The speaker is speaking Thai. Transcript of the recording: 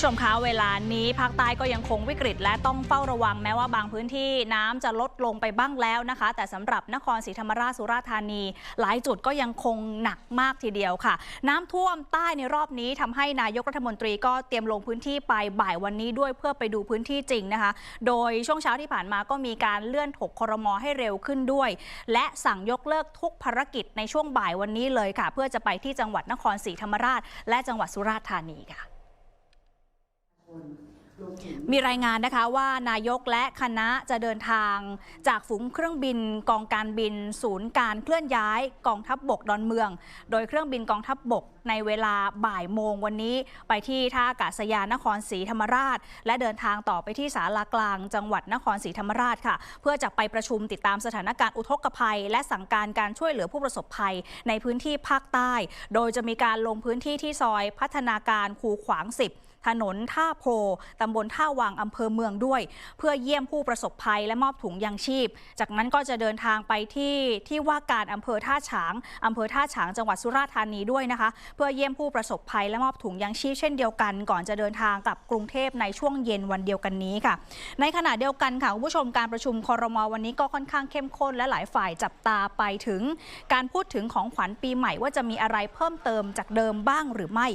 ผู้ชมคะเวลานี้ภาคใต้ก็ยังคงวิกฤต และต้องเฝ้าระวังแม้ว่าบางพื้นที่น้ำจะลดลงไปบ้างแล้วนะคะ แต่สำหรับนครศรีธรรมราชสุราษฎร์ธานี หลายจุดก็ยังคงหนักมากทีเดียวค่ะ น้ำท่วมใต้ในรอบนี้ทำให้นายกรัฐมนตรีก็เตรียมลงพื้นที่ไปบ่ายวันนี้ด้วยเพื่อไปดูพื้นที่จริงนะคะ โดยช่วงเช้าที่ผ่านมาก็มีการเลื่อนถกครมอให้เร็วขึ้นด้วย และสั่งยกเลิกทุกภารกิจในช่วงบ่ายวันนี้เลยค่ะ เพื่อจะไปที่จังหวัดนครศรีธรรมราช และจังหวัดสุราษฎร์ธานีค่ะ มีรายงานนะคะว่านายกและคณะจะเดินทางจากฝูงเครื่องบินกองการบิน ศูนย์การเคลื่อนย้ายกองทัพบบกดอนเมือง โดยเครื่องบินกองทัพบบกในเวลาบ่ายโมงวันนี้ ไปที่ท่าอากาศยานนครศรีธรรมราช และเดินทางต่อไปที่ศาลากลาง จังหวัดนครศรีธรรมราชค่ะ เพื่อจะไปประชุมติดตามสถานการณ์อุทกภัย และสั่งการการช่วยเหลือผู้ประสบภัยในพื้นที่ภาคใต้ โดยจะมีการลงพื้นที่ที่ซอยพัฒนาการคูขวาง 10ถนนท่าโพตำบลท่าวังอำเภอเมืองด้วย เพื่อเยี่ยมผู้ประสบภัยและมอบถุงยังชีพ จากนั้นก็จะเดินทางไปที่ที่ว่าการอำเภอท่าฉางอำเภอท่าฉางจังหวัดสุราษฎร์ธานีด้วยนะคะ เพื่อเยี่ยมผู้ประสบภัยและมอบถุงยังชีพเช่นเดียวกัน ก่อนจะเดินทางกลับกรุงเทพในช่วงเย็นวันเดียวกันนี้ค่ะ ในขณะเดียวกันค่ะคุณผู้ชมการประชุมคอรมอวันนี้ก็ค่อนข้างเข้มข้นและหลายฝ่ายจับตาไปถึง การพูดถึงของขวัญปีใหม่ว่าจะมีอะไรเพิ่มเติมจากเดิมบ้างหรือไม่